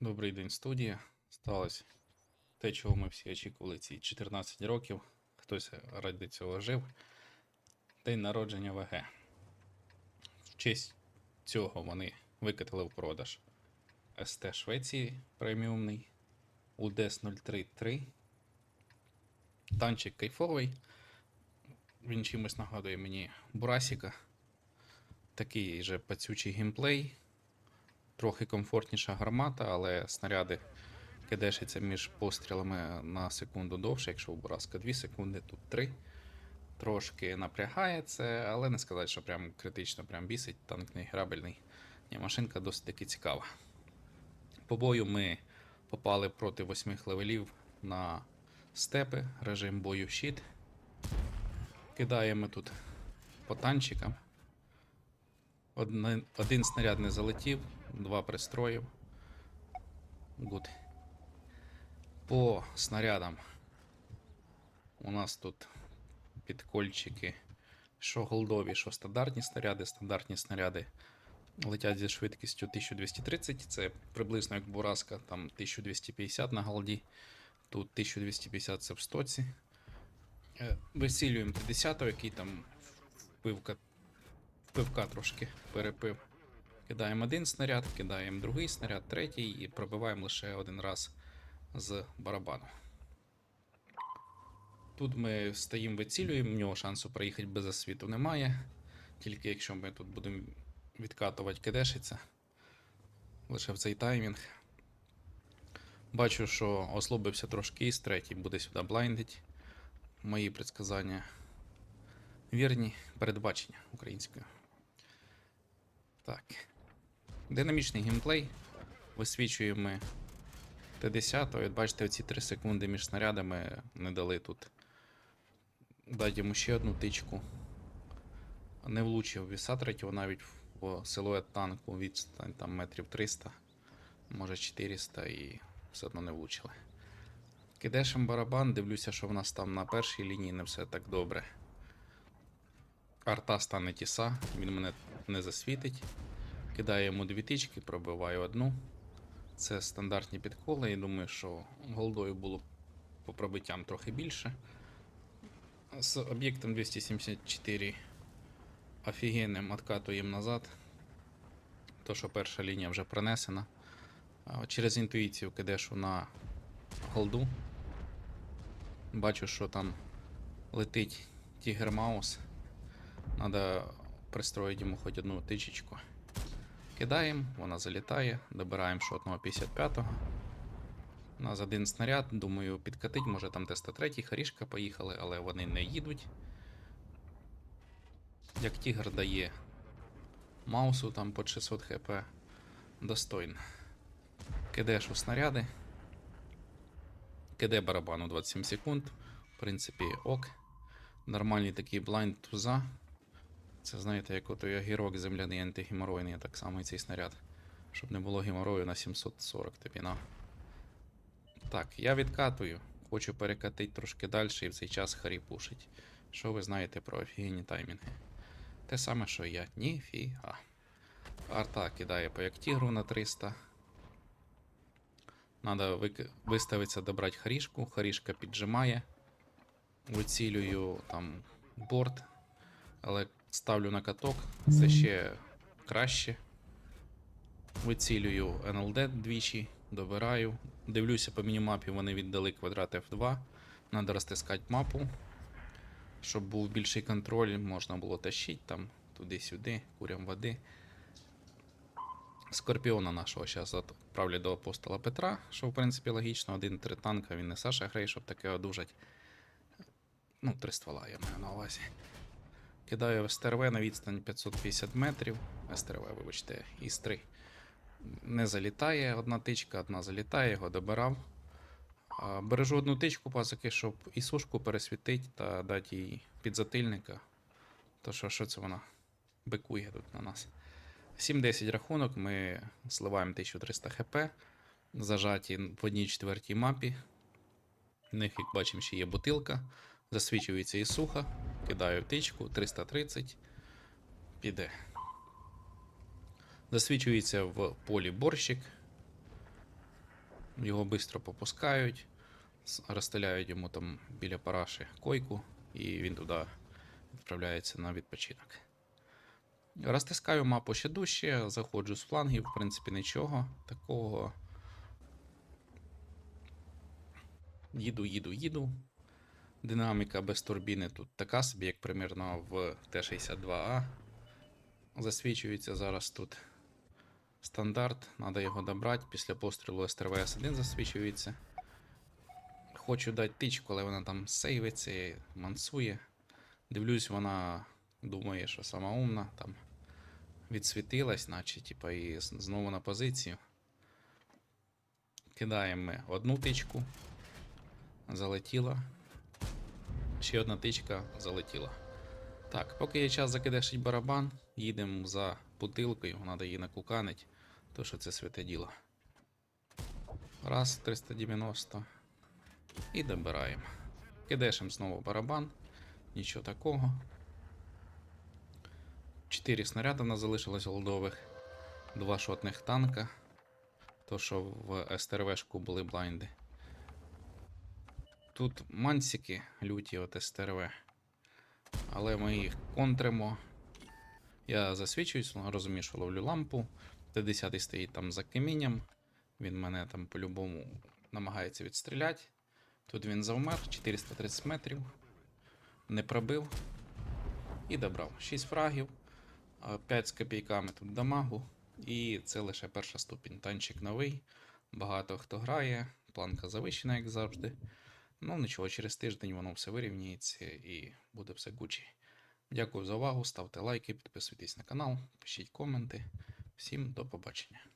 Добрий день, студія. Сталося те, чого ми всі очікували ці 14 років. Хтось ради цього жив. День народження ВГ. В честь цього вони викатили в продаж СТ Швеції преміумний УДЕС 033. Танчик кайфовий. Він чимось нагадує мені Бурасіка. Такий же пацючий геймплей трохи комфортніша гармата, але снаряди кидешаться між пострілами на секунду довше, якщо у Бураска 2 секунди, тут 3. Трошки напрягає це, але не сказати, що прям критично прям бісить, танк не грабельний. Ні, машинка досить таки цікава. По бою ми попали проти восьмих левелів на степи, режим бою щит. Кидаємо тут по танчикам. Одне- один снаряд не залетів, два пристроїв. Гуд. По снарядам у нас тут підкольчики, що голдові, що стандартні снаряди. Стандартні снаряди летять зі швидкістю 1230, це приблизно як Бураска, там 1250 на голді. Тут 1250 це в стоці. Е, Висілюємо 50 який там впивка пивка трошки перепив. Кидаємо один снаряд, кидаємо другий снаряд, третій і пробиваємо лише один раз з барабану. Тут ми стоїмо, вицілюємо, в нього шансу проїхати без освіту немає. Тільки якщо ми тут будемо відкатувати кидешиця. Лише в цей таймінг. Бачу, що ослабився трошки із третій буде сюди блайндить. Мої предсказання вірні передбачення українською. Так. Динамічний геймплей. Висвічуємо Т-10. От бачите, оці 3 секунди між снарядами не дали тут. Дати йому ще одну тичку. Не влучив віса третього навіть в силует танку відстань там метрів 300, може 400 і все одно не влучили. Кидешем барабан, дивлюся, що в нас там на першій лінії не все так добре. Арта стане тіса, він мене не засвітить. Кидаю йому дві тички, пробиваю одну. Це стандартні підколи. І думаю, що голдою було по пробиттям трохи більше. З об'єктом 274 офігенним откатуємо назад. То, що перша лінія вже пронесена. Через інтуїцію кидешу на голду. Бачу, що там летить Тігер Маус. Надо пристроїти йому хоч одну тичечку. Кидаємо, вона залітає, добираємо шотного 55-го. У нас один снаряд, думаю, підкатить, може там Т-103, Харішка поїхали, але вони не їдуть. Як тігр дає маусу там по 600 хп, достойно. Кидаєш у снаряди. Киде барабану 27 секунд. В принципі, ок. Нормальний такий блайнд туза. Це знаєте, як ото огірок земляний антигеморойний, так само і цей снаряд. Щоб не було геморою на 740 тобі. Так, я відкатую. Хочу перекатити трошки далі і в цей час харі пушить. Що ви знаєте про офігенні таймінги? Те саме, що я. Ніфіга. Арта кидає по як тігру на 300. Надо вик... виставитися добрати харішку. Харішка піджимає. Вицілюю там борт. Але ставлю на каток, це ще краще. Вицілюю НЛД двічі, добираю. Дивлюся по мінімапі, вони віддали квадрат F2. Надо розтискати мапу, щоб був більший контроль, можна було тащити там туди-сюди, курям води. Скорпіона нашого зараз відправлю до апостола Петра, що в принципі логічно, один-три танка, він не Саша Грей, щоб таке одужать. Ну, три ствола я маю на увазі. Кидаю СТРВ на відстань 550 метрів. СТРВ, вибачте, із 3. Не залітає одна тичка, одна залітає, його добирав. Бережу одну тичку пазики, щоб і сушку пересвітити та дати їй підзатильника. То що, що це вона бикує тут на нас. 7-10 рахунок, ми сливаємо 1300 хп. Зажаті в одній четвертій мапі. В них, як бачимо, ще є бутилка. Засвічується і сухо. Кидаю тичку 330. Піде. Засвічується в полі борщик. Його швидко попускають, розстеляють йому там біля параші койку, і він туди відправляється на відпочинок. Розтискаю мапу ще дужче, заходжу з флангів, в принципі, нічого такого. Їду, їду, їду. Динаміка без турбіни тут така собі, як примірно в Т-62А. Засвічується зараз тут стандарт, треба його добрати. Після пострілу СТРВС-1 засвічується. Хочу дати тичку, але вона там сейвиться, і мансує. Дивлюсь, вона думає, що сама умна, там відсвітилась, наче, типа, і знову на позицію. Кидаємо ми одну тичку, залетіла. Ще одна тичка залетіла. Так, поки є час закидешить барабан, їдемо за бутилкою, треба її накуканить, то що це святе діло. Раз, 390. І добираємо. Кидешем знову барабан, нічого такого. Чотири снаряди в нас залишилось голдових, два шотних танка. То, що в СТРВшку були блайнди. Тут мансики люті от СТРВ. Але ми їх контримо. Я засвічуюсь, розумію, що ловлю лампу. Т-10 стоїть там за камінням. Він мене там по-любому намагається відстріляти. Тут він завмер 430 метрів. Не пробив. І добрав. 6 фрагів. 5 з копійками тут дамагу. І це лише перша ступінь. Танчик новий. Багато хто грає. Планка завищена, як завжди. Ну нічого, через тиждень воно все вирівняється і буде все гучі. Дякую за увагу. Ставте лайки, підписуйтесь на канал, пишіть коменти. Всім до побачення.